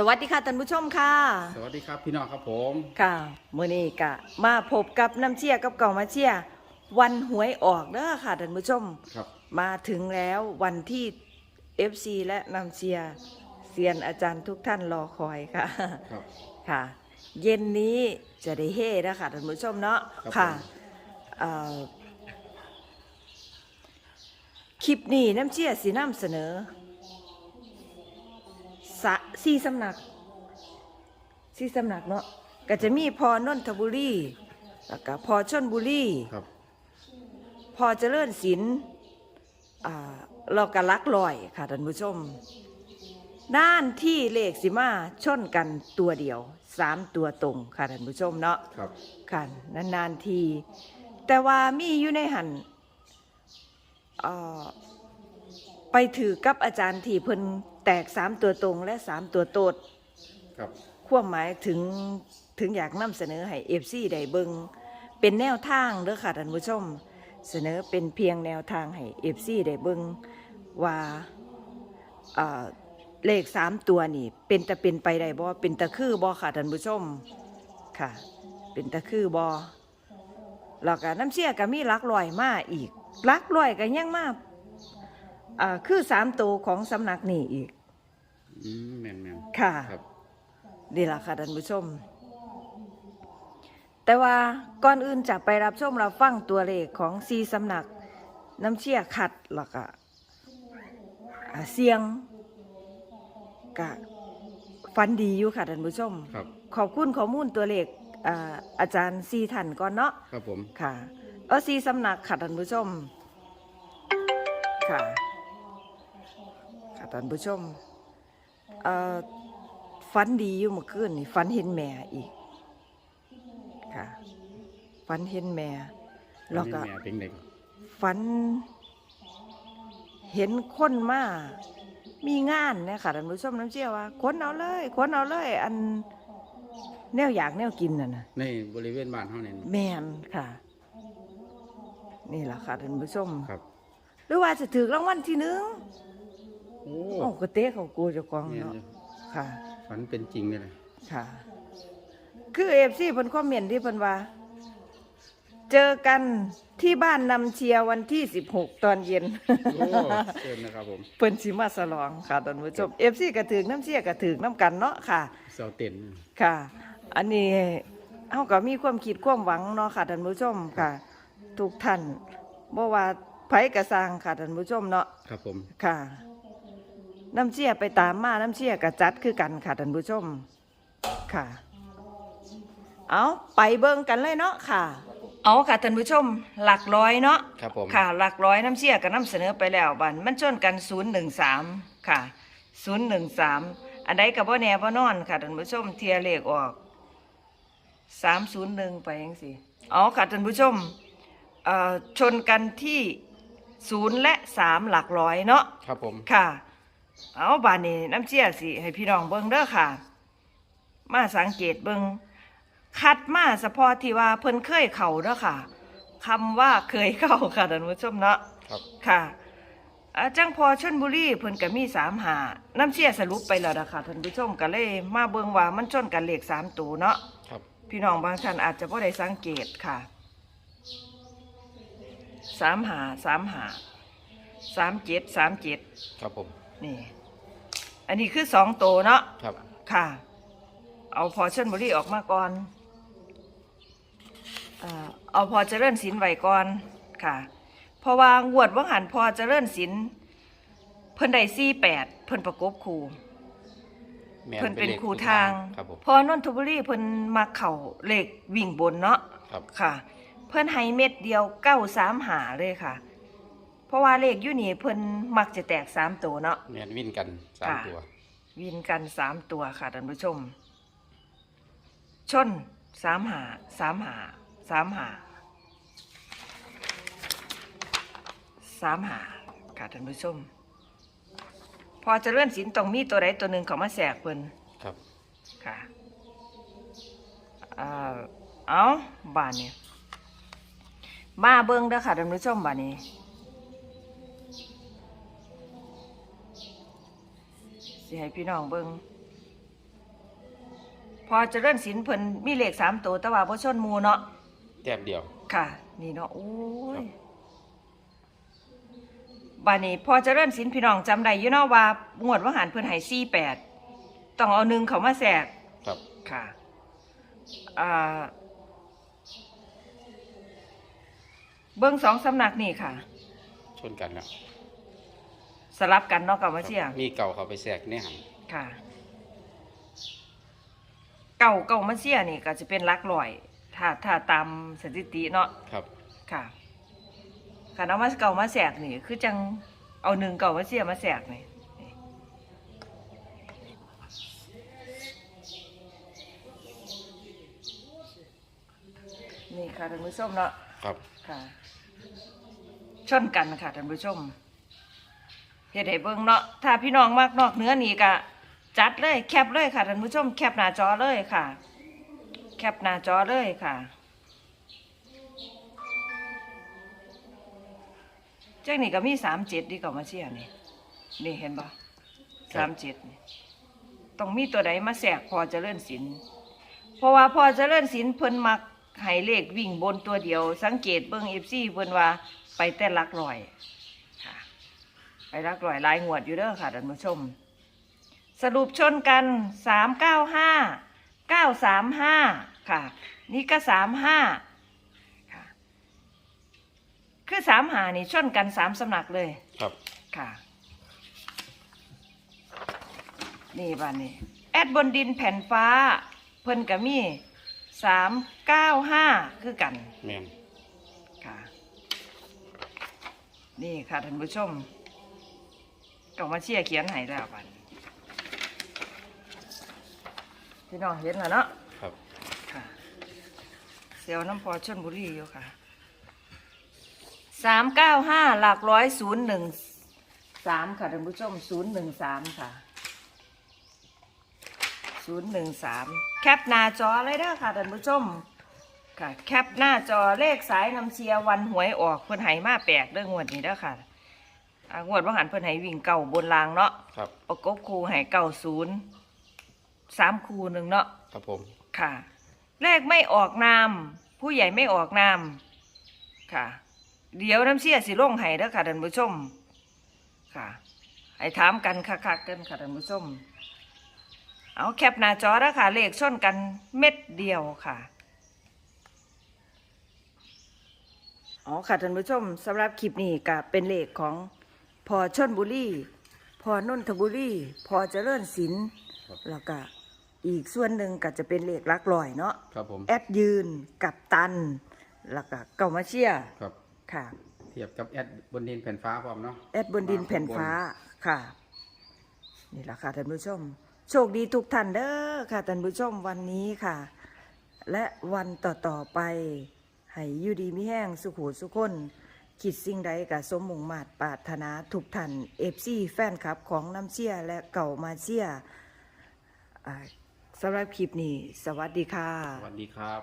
สวัสดีค่ะท่านผู้ชมค่ะ สวัสดีครับพี่น้องครับผมค่ะมื้อนี้ก็มาพบกับน้ำเชียกับเก่ามาเชียวันหวยออกเด้อค่ะท่านผู้ชม ครับ มาถึงแล้ววันที่ FC และน้ำเชียเซียนอาจารย์ทุกท่านรอคอยค่ะ ครับ ค่ะ เย็นนี้จะได้เฮ่แล้วค่ะท่านผู้ชมเนาะครับค่ะผม เอ่อคลิปนี้น้ำเชี่ยสีน้ำเสนอ สะสี่สำนักสี่สำนักเนาะก็จะมีพอนนทบุรีแล้วก็พอชนบุรีครับ พอเจริญศิลป์อ่าเราก็ลักลอยค่ะท่านผู้ชม ด้านที่เลขสิมาชนกันตัวเดียวสามตัวตรงค่ะท่านผู้ชมเนาะครับค่ะนานๆที แต่ว่ามีอยู่ในหันเอ่อไปถือกับอาจารย์ที่เพิ่น แตกสามตัวตรงและสามตัวโตดครับความหมายถึงถึงอยากนำเสนอให้เอฟซีได้เบิงเป็นแนวทางเด้อค่ะท่านผู้ชม เสนอเป็นเพียงแนวทางให้เอฟซีได้เบิงว่าเอ่อเลขสามตัวนี่ เป็นตะเป็นไปได้บ่เป็นตะคือบ่ค่ะท่านผู้ชมค่ะ เป็นตะคือบอแล้วก็น้ำเชี่ยก็มีหลักลอยมาอีกหลักลอยก็ยังมาอ่าคือสามตัวของสำนักนี่อีก อืมแมนแมนค่ะครับนี่ล่ะค่ะท่านผู้ชม แต่ว่าก่อนอื่นจะไปรับชมรับฟังตัวเลขของซีสำนักน้ำเชี่ยขัดแล้วก็อ่าเสียงกะฟันดีอยู่ค่ะท่านผู้ชม ครับ ขอบคุณข้อมูลตัวเลขอ่าอาจารย์ซีทันก่อนเนาะ ครับผม ค่ะเออซีสำนักค่ะท่านผู้ชม ค่ะค่ะท่านผู้ชมเอ่อ ฝันดีอยู่เมื่อคืนนี่ฝันเห็นแม่อีกค่ะฝันเห็นแม่แล้วก็อันนี้แม่เป็นเด็กฝัน เห็นคนมามีงานเนี่ยค่ะท่านผู้ชมน้ำเชี่ยวว่าคนเอาเลยคนเอาเลย อันแนวอยากแนวกินน่ะนะในบริเวณบ้านเฮาเนี่ยแมนค่ะ นี่แหละค่ะท่านผู้ชมครับ หรือว่าจะถือรางวัลที่หนึ่ง โอ้โอ้ก็เตะเขากูเจะกองเนี่ยเนาะค่ะ ฝันเป็นจริงเลยนะค่ะ คือเอฟซีเพิ่นคอมเมนต์ที่เพิ่นว่า เจอกันที่บ้านนำเชียร์วันที่ 16 ตอนเย็น โอ้เชิญนะครับผมเพิ่นสิมาสลองค่ะท่านผู้ชมเอฟซีก็ถือน้ำเชียร์ก็ถือน้ำกันเนาะค่ะ เสาเต็นค่ะ อันนี้เฮาก็มีความคิดความหวังเนาะค่ะท่านผู้ชมค่ะ ทุกท่านบ่ว่าไผกระสร้างค่ะท่านผู้ชมเนาะครับผมค่ะ น้ำเชี่ยไปตามมาน้ำเชี่ยกระจัดคือกันค่ะท่านผู้ชม ค่ะ เอาไปเบิ่งกันเลยเนาะค่ะ เอาค่ะท่านผู้ชม หลักร้อยเนาะครับผม ค่ะ หลักร้อยน้ำเชี่ยก็นำเสนอไปแล้วบันมันชนกัน013ค่ะ013อันใดก็บ่แน่บ่นอนค่ะท่านผู้ชม เทียเลขออก301ไปจังซี่เอาค่ะท่านผู้ชมเอ่อชนกันที่0และ3หลักร้อยเนาะครับผม ค่ะ เอาบานนี้น้ำเชี่ยสิให้พี่น้องเบิ่งเด้อค่ะ มาสังเกตเบิ่งคัดมาเฉพาะที่ว่าเพิ่นเคยเข้าเด้อค่ะคำว่าเคยเข้าค่ะท่านผู้ชมเนาะครับค่ะอาจังพอชนบุรีเพิ่นก็มีสามหาน้ำเชี่ยสรุปไปแล้วนะคะท่านผู้ชมก็เลยมาเบิ่งว่ามันชนกันเลขสามตัวเนาะครับ พี่น้องบางท่านอาจจะบ่ได้สังเกตค่ะสามหาสามหาสามเจ็ดสามเจ็ดครับผม นี่ อันนี้คือสองตัวเนาะครับ ค่ะ เอาพอชนบุรีออกมาก่อนเอ่อเอาพอเจริญศิลป์ไว้ก่อนค่ะ เพราะว่างวดว่างหันพอเจริญศิลป์เพิ่นได้สี่แปดเพิ่นประกบครูแม่เพิ่นเป็นลขครูทางครับผม พอนนทบุรีเพิ่นมาเข่าเลขวิ่งบนเนาะครับ ค่ะ เพิ่นให้เม็ดเดียวเก้าสามหาเลยค่ะ เพราะว่าเลขอยู่นี่เพิ่นมักจะแตกสามตัวเนาะ แม่นวิ่นกันสามค่ะ ตัว วินกันสามตัวค่ะท่านผู้ชม ชนสามหาสามหาสามหาสามหาค่ะท่านผู้ชม พอเจะเลื่อนสินต้องมีตัวใดตัวหนึ่งเขามาแสกเพิ่นครับ ค่ะเอ่อเอาบ้านเนี่ยมาเบิ้งเด้อค่ะท่านผู้ชมบ้านนี้ สิให้พี่น้องเบิ้งพอเจริญศิลป์เพิ่นมีเลขสามตัวแต่ว่าบ่ชนหมู่เนาะ แต้มเดียว ค่ะ นี่เนาะโอ้ยครับบานี้พอเจริญศิลป์พี่น้องจำได้อยู่เนาะว่างวดว่าหันเพิ่นให้48ต้องเอาหนึ่งเขามาแทรกครับ ค่ะอ่าเบิ้งสองสำนักนี่ค่ะ ชนกันแล้ว สลับกันเนาะกับว่าเชียมีเก่าเขาไปแทรกในหันค่ะ เก่าเก่ามาเชียนี่ก็จะเป็นหลักลอย ถ้าถ้าตามสถิติเนาะครับ ค่ะค่ะเอามาเก่ามาแสกนี่ คือจังเอาหนึ่งเก่ามาเชียมาแสกนี่นี่นี่ค่ะท่านผู้ชมเนาะครับ ค่ะชนกันค่ะท่านผู้ชม เฮ็ดให้เบิ่งเนาะถ้าพี่น้องมากนอกเหนื้อนี่ก็จัดเลยแคปเลยค่ะท่านผู้ชมแคปหน้าจอเลยค่ะ แคปหน้าจอเลยค่ะเจ้านี่ก็มีสามเจ็ดดีกว่ามาเชียนี่นี่เห็นปะสามเจ็ดนี่ต้องมีตัวใดมาแสกพอเจะเลื่อนสินเพราะว่าพอเจะเลื่อนสินเพิ่นมักให้เลขวิ่งบนตัวเดียว สังเกตเบิ่งเอฟซีเพิ่นว่าไปแต่หลักลอยค่ะ ไปหลักลอยหลายงวดอยู่เด้อค่ะท่านผู้ชม สรุปชนกันสามเก้าห้าเก้าสามห้าค่ะ นี่ก็สามห้าค่ะ คือสามหานี่ชนกันสามสำนักเลยครับ ค่ะ นี่บ้านนี้ แอดบนดินแผ่นฟ้า เพิ่นก็มีสามเก้าห้าคือกัน แมนค่ะ นี่ค่ะท่านผู้ชม ก็มาเชียร์เขียนให้แล้วบัดนพี่น้องเห็นแล้วเนาะครับค่ะเซลน้ำพอชนบุรีอยู่ค่ะสามเก้าห้าหลักร้อยศูนย์หนึ่งสามค่ะท่านผู้ชมศูนย์หนึ่งสามค่ะศูนย์หนึ่งสามแคปหน้าจอเลยเด้อค่ะท่านผู้ชมค่ะ แคปหน้าจอเลขสายนำเชียร์วันหวยออกเพิ่นไหมาแปลกเด้องวดนี้เด้อค่ะ อ่างวดว่าหันเพิ่นไหวิ่งเก่าบนรางเนาะครับ ประกบคูไหเก่าศูนย์สามคูหนึ่งเนาะครับผม ค่ะเลขไม่ออกนามผู้ใหญ่ไม่ออกนามค่ะ เดี๋ยวน้ำเชียร์สิลงให้เด้อค่ะท่านผู้ชม ค่ะ ให้ถามกันคักๆกันค่ะท่านผู้ชม เอาแคปหน้าจอแล้วค่ะ เลขชนกันเม็ดเดียวค่ะอ๋อค่ะท่านผู้ชมสำหรับคลิปนี้ก็เป็นเลขของ พอชนบุรีพอนนทบุรีพอเจริญศิลป์แล้วก็อีกส่วนหนึ่งก็จะเป็นเลขหลักลอยเนาะครับผมแอดยืนกับตัน แล้วก็เก่ามาเชียร์ครับค่ะ เทียบกับแอดบนดินแผ่นฟ้าพร้อมเนาะ แอดบนดินแผ่นฟ้าค่ะ นี่แหละค่ะท่านผู้ชม โชคดีทุกท่านเด้อค่ะท่านผู้ชมวันนี้ค่ะ และวันต่อ ๆ ไป ให้อยู่ดีมีแห้งสุขหูสุขคน คิดสิ่งใดกับสมมุงมาตรปรารถนาทุกท่านเอฟซีแฟนคลับของน้ำเชียและเก่ามาเชียอ่าสำหรับคลิปนี้ สวัสดีค่ะ สวัสดีครับ